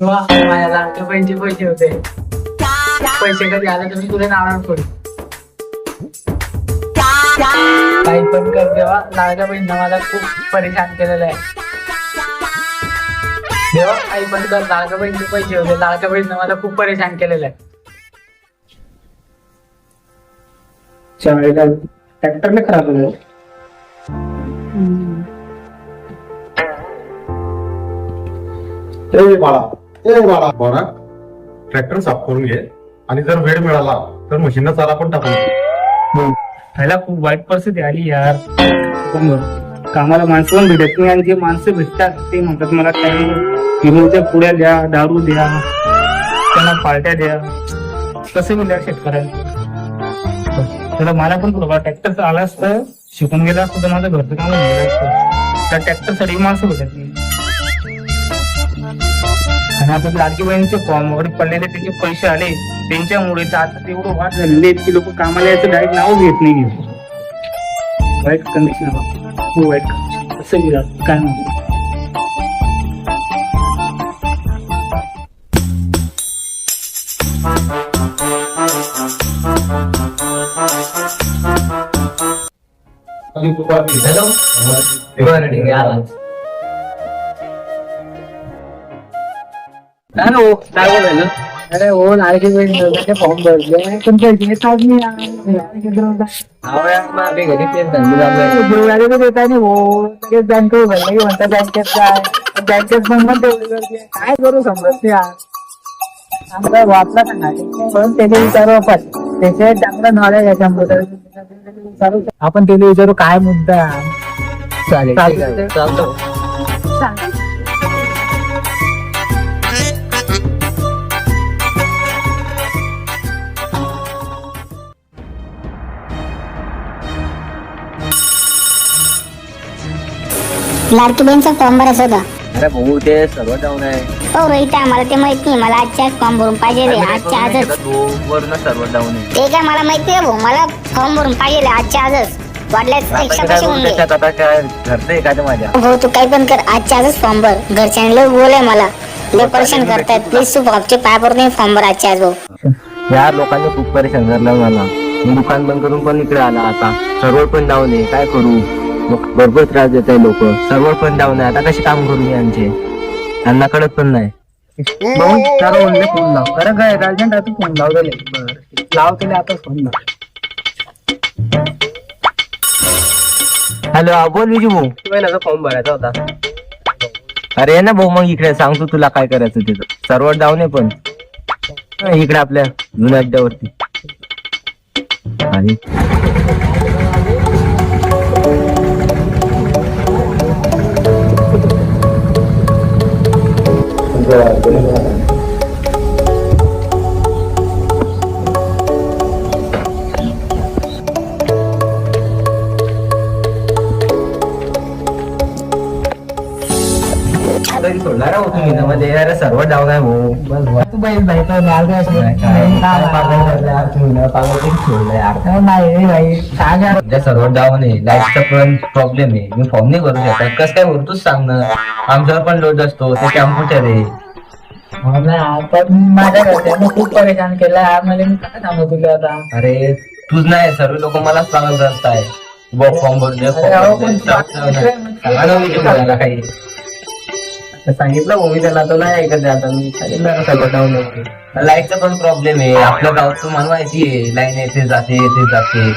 वा माझ्या लाडक्या पैसे होते. पैसे कधी आले तर मी तुला नाणार पडू काही पण कर देवा लाडक्या बहिणीनं मला खूप परेशान केलेलं आहे. देवा काही पण कर लाडक्या बहिणीचे पैसे होते. लाडक्या बहिणीनं मला खूप परेशान केलेलं आहे. ट्रॅक्टरने खराब झालं. ए बाळा ए बाळा. बरा ट्रॅक्टर साफ करून घे. आणि जर वेळ मिळाला तर मशीनला चाला पण टाकून दे. ह्याला खूप वाईट परिस्थिती आली यार. कामाला माणसं पण भेटत नाही आणि जे माणसं भेटतात ते म्हणतात मला टाइम विमलच्या पुड्या द्या दारू द्या त्यांना पार्ट्या द्या. कसं मिळणार शेतकऱ्यांना त्याला मला पण थोडं ट्रॅक्टर आला असतं. शिकून गेला असतं तर माझं घरचं काम झालं असतं. त्या ट्रॅक्टरसाठी माणसं भेटत नाही. आणि आता लाडकी बहिणीचे फॉर्म वगैरे पडलेले त्याचे पैसे आले. त्यांच्यामुळे तर आता तेवढं वाट झालेली आहेत की लोक कामाला यायचं डायरेक्ट नाव घेत नाही वाईट कंडिशन हो वाईट. condition. असं काय म्हणतो? हॅलो बरं ठीक आहे आला हॅलो काय बोलायचं अरे हो लाडकी फॉर्म भरले. पण पैसे येतात नाही मागे घरी तेच धंदे देता नाही हो. लगेच बँकेवर भरलं की म्हणतात बँकेत काय बँकेत पण. काय करू समजत नाही. आमचा वाचला विचारू आपण त्याचे चांगलं नॉलेज आहे आपण त्याला विचारू काय मुद्दा. चालेल ठीक आहे. चालतं. लाडकी बहीणचा फॉर्म भरायचा होता अरे भाऊ ते सर्व डाऊन आहे. हो रोहित आम्हाला ते माहीत नाही. मला आजच्या आज फॉर्म भरून पाहिजे रे. आजच्या आजच. वरून सर्व डाऊन आहे ते काय मला माहिती आहे भाऊ मला फॉर्म भरून पाहिजे रे. आजच्या आजच. वाटल्यास आता एक्स्ट्रा ते काय पैसे करू होऊन दे. त्याच्यात आता काय घरचं आहे का ते माझ्या. हो तू काही पण कर. आजच्या आजच फॉर्म भर. घरच्यांनी लय बोल आहे मला. लय परेशान करतायत. प्लीज तू फॉर्मचे पाय पडून फॉर्म भर आजच्या आज भाऊ. या लोकांनी खूप परेशान करलं मला. मी दुकान बंद करून पण इकडे आला आता. सर्व पण डाऊन आहे काय करू? लोक भरपूर त्रास देत आहे लोक. सर्व पण डाऊन आहे. आता कसे काम करू यांचे? त्यांना कळत पण नाही. भाऊ त्याला म्हणले फोन लाव. खरं काय अर्जंट आता फोन लाव झाले बरं. लाव केले आता फोन लाव. हॅलो बोल विजू भाऊ. फॉर्म भरायचा होता. अरे ये ना भाऊ मग इकडे सांगतो तुला काय करायचं तिथं सर्व डाऊन आहे पण. इकडे आपल्या जुन्या अड्ड्यावरती. आणि तरी तुम्ही ना अरे सर्व डाव भाऊ तू बैल भाई तो लाल काय नाही, यार भाई सर्व डाऊन आहे लाईटचा पण प्रॉब्लेम आहे मी फॉर्म नाही करू शकत कसं काय भरतोच सांग ना आमच्यावर पण लोड असतो ते कॅम्प्युटर आहे पण माझ्या घरच्यांनी खूप परेशान केलं. आम्हाला मी काय सांगू तुला आता? अरे तूच नाही सर्व लोक मलाच फॉर्म भरून दे अरे अहो, फॉर्म भाऊला काही. सांगितलं मी त्याला तो नाही ऐकत आहे आता. मी सांगितलं आहे लाईटचा पण प्रॉब्लेम आहे. आपल्या गावात तुम्हाला माहिती आहे. लाईन येते जाते येते जाते.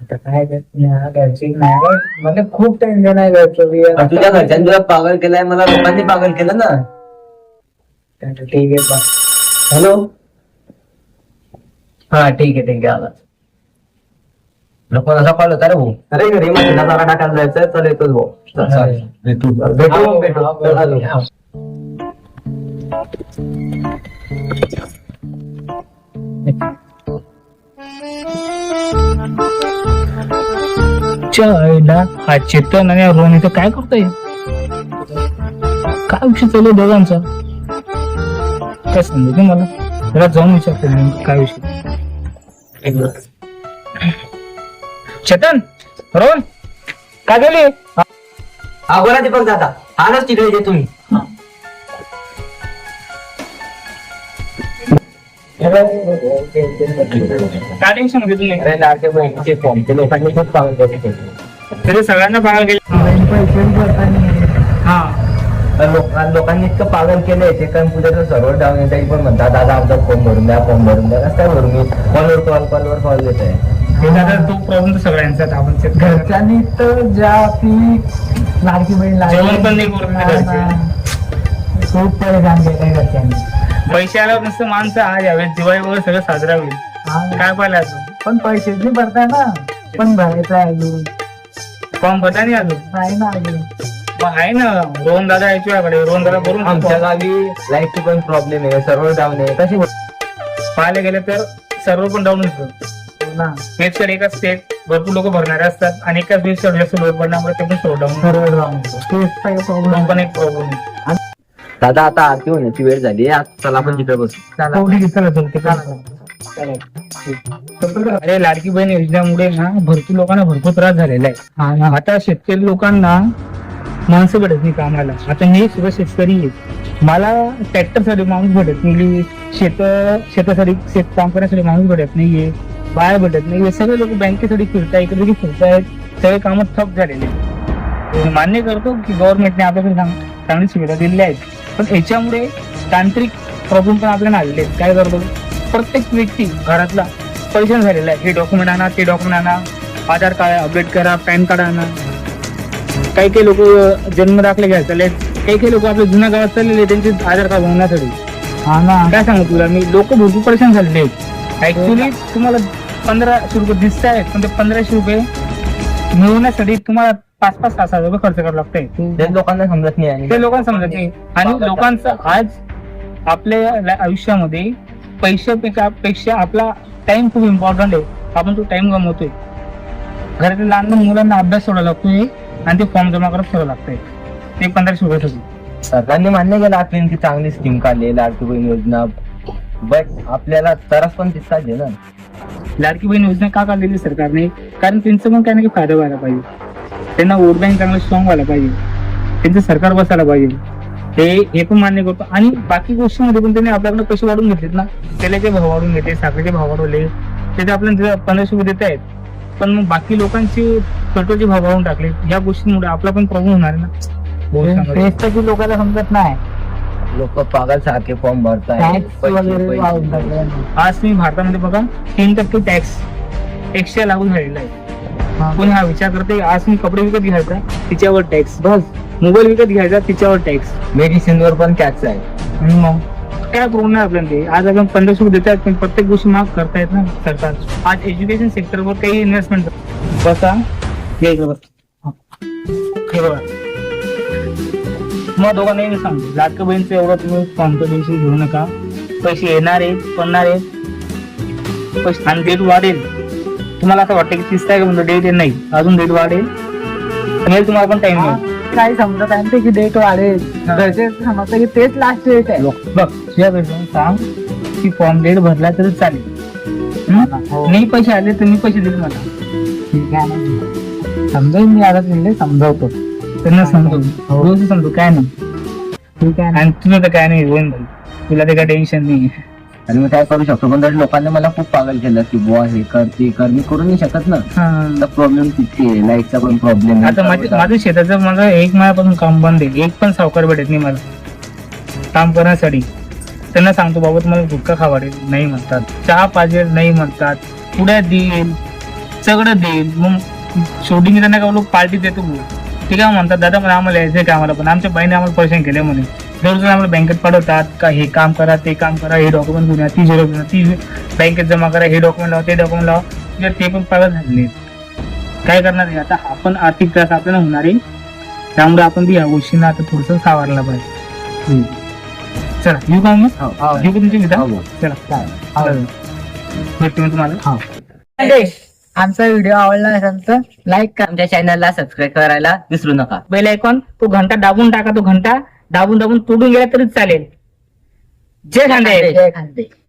आता काय करते घरची नाही. मला खूप टेन्शन आहे घरचं. तुझ्या घरच्यांनी तुला पागल केलाय मला लोकांनी पागल केलं ना. ठीक आहे बा हॅलो? हा ठीक आहे ठीक आहे आला. लोकांना कॉल होता रे भाऊ? अरे घरी मशीना जरा टाकायला जायचं चल येतोच भाऊ. चल, चल. भेटू. भेटू मग भेटू. चल, हा. चेतन आणि रोहन इथं काय करतोय? काय विषय चालू आहे दोघांचा? काय समजत नाही मला. जरा जाऊन विचारते नेमकं काय विषय. चेतन रोहन काय झाली हा बोला दीपक दादा. आलोच तिकडे येते तुम्ही. काय टेन्शन अरे लाडके बहिणीचे फॉर्म ते लोकांनी खूप पागल केले तरी सगळ्यांना पाहायला गेले नाही हा. लोकां- लोकांनी इतकं पागल केलंय ते कारण पुढे सर्व्हर डाऊन आहे तरी पण म्हणतात दादा आमचा फॉर्म भरून द्या फॉर्म भरून द्या कसं काय भरून मी कॉलवर कॉल कॉलवर कॉल देत आहे हे तो प्रॉब्लेम सगळ्यांचा. आपण शेतकरी घरच्यांनी तर ज्या ती लाडकी बहीण लागली. जेवण पण नाही करून देत घरचे. हा. खूप परेशान केलंय घरच्यांनी पैसे आल्यावर नुसतं माणसं आज यावेळेस दिवाळी वगैरे सगळं साजरा होईल हा ना. काय पाहिलं अजून पण पैसेच नाही भरताय ना पण भरायचं आहे अजून फॉर्म भरला नाही अजून नाही ना अजून मग आहे ना रोहन दादा आहे तुझ्याकडे. रोहन दादा भरून आमच्या. गावी लाईटची पण प्रॉब्लेम आहे सर्व्हर डाऊन आहे. कशी पाहायला गेलं तर सर्व पण डाऊन होतं. हो ना वेबसाईट एकाच स्टेट भरपूर लोक भरणारे असतात आणि एकाच वेबसाईट जास्त लोड पडल्यामुळे ते पण स्लो डाऊन सर्व काही प्रॉब्लेम पण एक प्रॉब्लेम आहे. दादा आता आरती होण्याची वेळ झाली आज चला आपण तिथे बसू. अरे लाडकी बहीण योजनेमुळे ना भरपूर लोकांना भरपूर त्रास झालेला आहे. हा. आता शेतकरी लोकांना माणसं भेटत नाही कामाला. आता मी सुद्धा शेतकरी आहे मला ट्रॅक्टरसाठी माणूस भेटत नाही शेत शेतासाठी शेत काम करण्यासाठी माणूस भेटत नाहीये. बाया भेटत नाही सगळे लोक बँकेसाठी फिरताय इकडे फिरतायत. सगळे काम ठप झालेले आहेत. मान्य करतो की गव्हर्नमेंटने आपल्याकडे चांगली सुविधा दिलेल्या आहेत. पण याच्यामुळे तांत्रिक प्रॉब्लेम पण आपल्याला आलेले आहेत. काय करतो? प्रत्येक व्यक्ती घरातला परेशान झालेला आहे. हे डॉक्युमेंट आणा ते डॉक्युमेंट आणा. आधार कार्ड अपडेट करा पॅन कार्ड आणा. काही काही लोक जन्म दाखले घ्यायला चालले काही काही लोक आपल्या जुन्या गावात चाललेले त्यांचे आधार कार्ड बनवण्यासाठी हा ना. काय सांगू तुला? मी लोक भरपूर परेशान झालेले आहेत. ऍक्च्युली तुम्हाला पंधराशे रुपये दिसत आहेत पण ते पंधराशे रुपये मिळवण्यासाठी तुम्हाला पाच पाच सहा सहा रुपये खर्च करावा लागतंय ते लोकांना समजत नाही आणि ते लोकांना समजत नाही. आणि लोकांचं आज आपल्या ला- आयुष्यामध्ये पैशापेक्षा पेक्षा आपला टाइम खूप इम्पॉर्टंट आहे. आपण तो टाइम गमवतोय. घरातल्या लहान लहान मुलांना अभ्यास सोडायला लागतोय. आणि ते फॉर्म जमा करत ठेवावं लागतंय. ते पंधराशे रुपयासाठी सरकारने मान्य केलं आपली की चांगली स्कीम काढली लाडकी बहीण योजना. बट आपल्याला त्रास पण तितकाच आहे ना. लाडकी बहीण योजना का काढलेली सरकारने? कारण त्यांचं पण काही ना काही फायदा व्हायला पाहिजे. त्यांना वोट बँक चांगलं स्ट्रॉंग व्हायला पाहिजे. त्यांचं सरकार बसायला पाहिजे. ते हे पण मान्य करतो. आणि बाकी गोष्टींमध्ये पण त्यांनी आपल्याकडे पैसे वाढून घेतलेत ना. तेलाचे भाव वाढून घेतले साखरेचे भाव वाढवले. ते तर आपल्याला पंधराशे रुपये देत आहेत पण मग बाकी लोकांचे पेट्रोलचे भाव वाढवून टाकले. या गोष्टींमुळे आपला पण प्रॉब्लेम होणार आहे ना. की लोकांना समजत नाही. लोक पागल सारखे फॉर्म टाकले. आज तुम्ही भारतामध्ये बघा तीन टक्के टॅक्स एक्स्ट्रा लागू झालेला आहे. हा. कोणी हा विचार करते आज मी कपडे विकत घ्यायचा तिच्यावर टॅक्स बस. मोबाईल विकत घ्यायचा तिच्यावर टॅक्स मेडिसिन वर पण टॅक्स आहे. मग? काय प्रॉब्लेम आहे आपल्याला ते. आज आपण पंधराशे रुपये देतात पण प्रत्येक गोष्टी माफ करतायत ना सरकार. आज एज्युकेशन सेक्टरवर काही इन्व्हेस्टमेंट बसा. इकडे हा. हे बघा. मग दोघांना मी सांगतो लाडकं बहीणचं एवढं तुम्ही कॉन्फिडन्स घेऊ नका. पैसे येणार आहेत पडणार आहेत. पैसे आणि डेट वाढेल. तुम्हाला असं वाटतं की तीस तारीख म्हणजे डेट नाही. अजून डेट वाढेल. मिळेल तुम्हाला पण टाइम मिळेल. काही समजत आहे ना की डेट वाढेल? घरचे समजतं की तेच लास्ट डेट आहे. बघ तुझ्या भेटून सांग की फॉर्म डेट भरला तरी चालेल? हो. नाही पैसे आले तर मी पैसे देईल मला. ठीक आहे ना समजेल मी आता तिथे समजावतो. त्यांना समजू हो. रोज समजू काय नाही. आणि तुझं तर काय नाही भाई. तुला ते काय टेन्शन नाही. आणि मी काय करू शकतो? पण तरी लोकांना मला खूप पागल केलं की बुवा हे कर ते कर. मी करू नाही शकत ना. हा. प्रॉब्लेम तिथे आहे. लाईटचा पण प्रॉब्लेम आता माझं माझं शेताचं माझं एक महिन्यापासून काम बंद आहे. एक पण सावकार भेटत नाही मला. काम करण्यासाठी. त्यांना सांगतो बाबा तुम्हाला गुटखा खावा रे नाही म्हणतात. चहा पाहिजे नाही म्हणतात. पुढ्या देईल. सगळं देईल. मग शेवटी त्यांना काय लोक पार्टी देतो. ते काय म्हणतात दादा पण आम्हाला यायचंय का आम्हाला पण? आमच्या बहिणी आम्हाला परेशान केले म्हणे. दररोज आम्हाला बँकेत पाठवतात का हे काम करा ते काम करा हे डॉक्युमेंट घेऊन ती झेरो घेऊन ती बँकेत जमा करा हे डॉक्युमेंट लावा ते डॉक्युमेंट लावा. म्हणजे ते पण पागल झालेले आहेत. काय करणार आहे आता आपण आर्थिक त्रास आपल्याला होणार आहे. त्यामुळे आपण बी या गोष्टींना आता थोडस सावरला पाहिजे. चला येऊ का मग? हो, हो. येऊ का तुमच्या हो, विधान हो. चला. भेटतो मी तुम्हाला. हो. आमचा व्हिडिओ आवडला असेल तर लाईक करा. आमच्या चॅनलला सबस्क्राईब करायला विसरू नका. बेल आयकॉन तो घंटा दाबून टाका तो घंटा दाबून दाबून तोडून गेला तरी चालेल. जय खांदे जय खांदे